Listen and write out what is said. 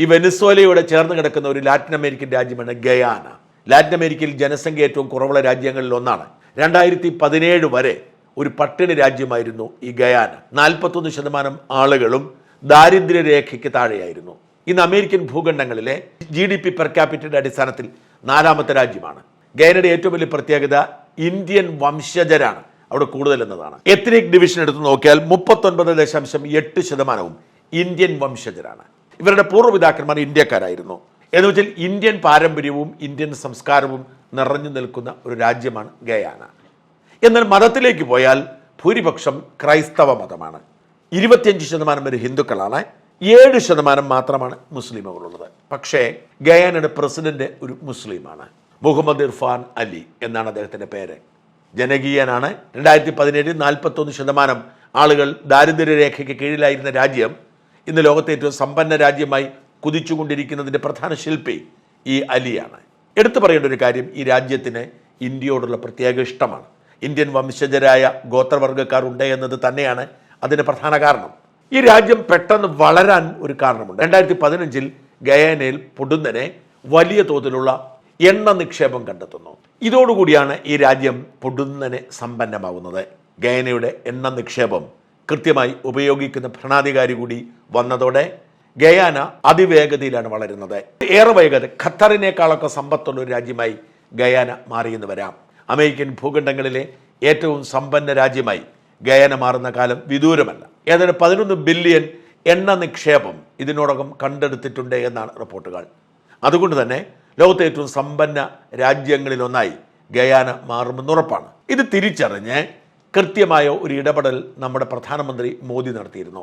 ഈ വെനിസ്വേലയോട് ചേർന്ന് കിടക്കുന്ന ഒരു ലാറ്റിൻ അമേരിക്കൻ രാജ്യമാണ് ഗയാന. ലാറ്റിൻ അമേരിക്കയിൽ ജനസംഖ്യ ഏറ്റവും കുറവുള്ള രാജ്യങ്ങളിൽ ഒന്നാണ്. രണ്ടായിരത്തി പതിനേഴ് വരെ ഒരു പട്ടിണി രാജ്യമായിരുന്നു ഈ ഗയാന. നാൽപ്പത്തൊന്ന് ശതമാനം ആളുകളും ദാരിദ്ര്യരേഖയ്ക്ക് താഴെയായിരുന്നു. ഇന്ന് അമേരിക്കൻ ഭൂഖണ്ഡങ്ങളിലെ ജി ഡി പി പെർ ക്യാപിറ്റയുടെ അടിസ്ഥാനത്തിൽ നാലാമത്തെ രാജ്യമാണ്. ഗയാനയുടെ ഏറ്റവും വലിയ പ്രത്യേകത ഇന്ത്യൻ വംശജരാണ്. അവിടെ കൂടുതൽ എന്നതാണ് എത്നിക് ഡിവിഷൻ എടുത്ത് നോക്കിയാൽ മുപ്പത്തൊൻപത് ദശാംശം എട്ട് ശതമാനവും ഇന്ത്യൻ വംശജരാണ്. ഇവരുടെ പൂർവപിതാക്കന്മാർ ഇന്ത്യക്കാരായിരുന്നു. എന്ന് വെച്ചാൽ ഇന്ത്യൻ പാരമ്പര്യവും ഇന്ത്യൻ സംസ്കാരവും നിറഞ്ഞു നിൽക്കുന്ന ഒരു രാജ്യമാണ് ഗയാന. എന്നാൽ മതത്തിലേക്ക് പോയാൽ ഭൂരിപക്ഷം ക്രൈസ്തവ മതമാണ്. ഇരുപത്തിയഞ്ച് ശതമാനം വരെ ഹിന്ദുക്കളാണ്. ഏഴ് ശതമാനം മാത്രമാണ് മുസ്ലിമുകളുള്ളത്. പക്ഷേ ഗയാനയുടെ പ്രസിഡന്റ് ഒരു മുസ്ലിമാണ്. മുഹമ്മദ് ഇർഫാൻ അലി എന്നാണ് അദ്ദേഹത്തിന്റെ പേര്. ജനകീയനാണ്. രണ്ടായിരത്തി പതിനേഴിൽ നാൽപ്പത്തൊന്ന് ശതമാനം ആളുകൾ ദാരിദ്ര്യരേഖയ്ക്ക് കീഴിലായിരുന്ന രാജ്യം ഇന്ന് ലോകത്തെ ഏറ്റവും സമ്പന്ന രാജ്യമായി കുതിച്ചുകൊണ്ടിരിക്കുന്നതിന്റെ പ്രധാന ശില്പി ഈ അലിയാണ്. എടുത്തു പറയേണ്ട ഒരു കാര്യം ഈ രാജ്യത്തിന് ഇന്ത്യയോടുള്ള പ്രത്യേക ഇഷ്ടമാണ്. ഇന്ത്യൻ വംശജരായ ഗോത്രവർഗക്കാർ ഉണ്ട് എന്നത് തന്നെയാണ് അതിന് പ്രധാന കാരണം. ഈ രാജ്യം പെട്ടെന്ന് വളരാൻ ഒരു കാരണമുണ്ട്. രണ്ടായിരത്തി പതിനഞ്ചിൽ ഗയാനയിൽ പൊടുന്നനെ വലിയ തോതിലുള്ള എണ്ണ നിക്ഷേപം കണ്ടെത്തുന്നു. ഇതോടുകൂടിയാണ് ഈ രാജ്യം പൊടുന്നനെ സമ്പന്നമാകുന്നത് ഗയനയുടെ എണ്ണ നിക്ഷേപം കൃത്യമായി ഉപയോഗിക്കുന്ന ഭരണാധികാരി കൂടി വന്നതോടെ ഗയാന അതിവേഗതയിലാണ് വളരുന്നത്. ഏറെ വേഗത ഖത്തറിനേക്കാളൊക്കെ സമ്പത്തുള്ള ഒരു രാജ്യമായി ഗയാന മാറിയെന്ന് വരാം. അമേരിക്കൻ ഭൂഖണ്ഡങ്ങളിലെ ഏറ്റവും സമ്പന്ന രാജ്യമായി ഗയാന മാറുന്ന കാലം വിദൂരമല്ല. ഏതാണ്ട് പതിനൊന്ന് ബില്യൺ എണ്ണ നിക്ഷേപം ഇതിനോടകം കണ്ടെടുത്തിട്ടുണ്ട് എന്നാണ് റിപ്പോർട്ടുകൾ. അതുകൊണ്ട് തന്നെ ലോകത്തെ ഏറ്റവും സമ്പന്ന രാജ്യങ്ങളിലൊന്നായി ഗയാന മാറുമെന്ന് ഉറപ്പാണ്. ഇത് തിരിച്ചറിഞ്ഞ് കൃത്യമായ ഒരു ഇടപെടൽ നമ്മുടെ പ്രധാനമന്ത്രി മോദി നടത്തിയിരുന്നു.